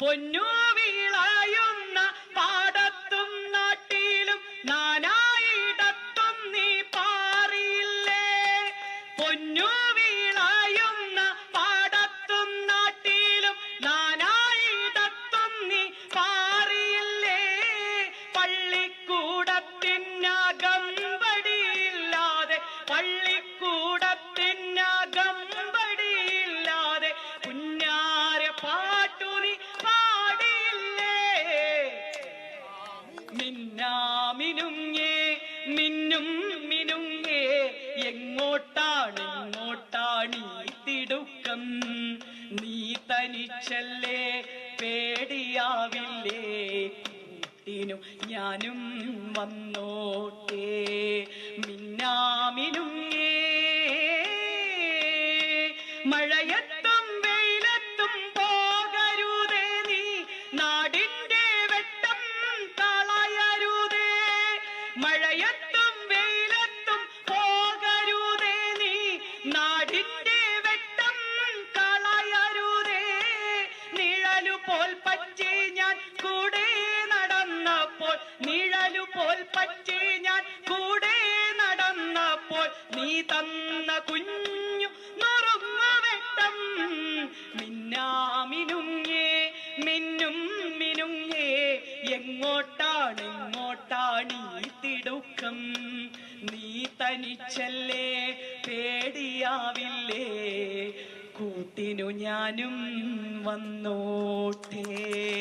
പൊന്നു പാടത്തും നാട്ടിലും നാനായിടത്തും നീ പാറിയില്ലേ? പൊന്നു പാടത്തും നാട്ടിലും നാനായിടത്തും നീ പാറിയില്ലേ? പള്ളിക്കൂടത്തിനകമ്പടിയില്ലാതെ പള്ളിക്കൂടത്തിനകമ്പടിയില്ലാതെ മിന്നാമിനുങ്ങേ മിന്നും മിനുങ്ങേ എങ്ങോട്ടാണ് എങ്ങോട്ടാണ് ഈ തിടുക്കം? നീ തനിച്ചല്ലേ പേടിയാവില്ലേ ും? ഞാനും വന്നോട്ടേ. മിന്നാമിനുങ്ങേ മഴയത്തും നാടിന്റെ വെട്ടം കളയരുതേ നിഴലു പോൽ പറ്റി ഞാൻ കൂടെ നടന്നപ്പോൾ നിഴലു പോൽ പറ്റി ഞാൻ കൂടെ നടന്നപ്പോൾ നീ തന്ന കുഞ്ഞു നുറുങ്ങു വെട്ടം മിന്നാമിനുങ്ങേ മിന്നും മിനുങ്ങേ എങ്ങോട്ടാണ് തനിച്ചല്ലേ? പേടിയാവില്ലേ? കൂട്ടിനു ഞാനും വന്നോട്ടേ.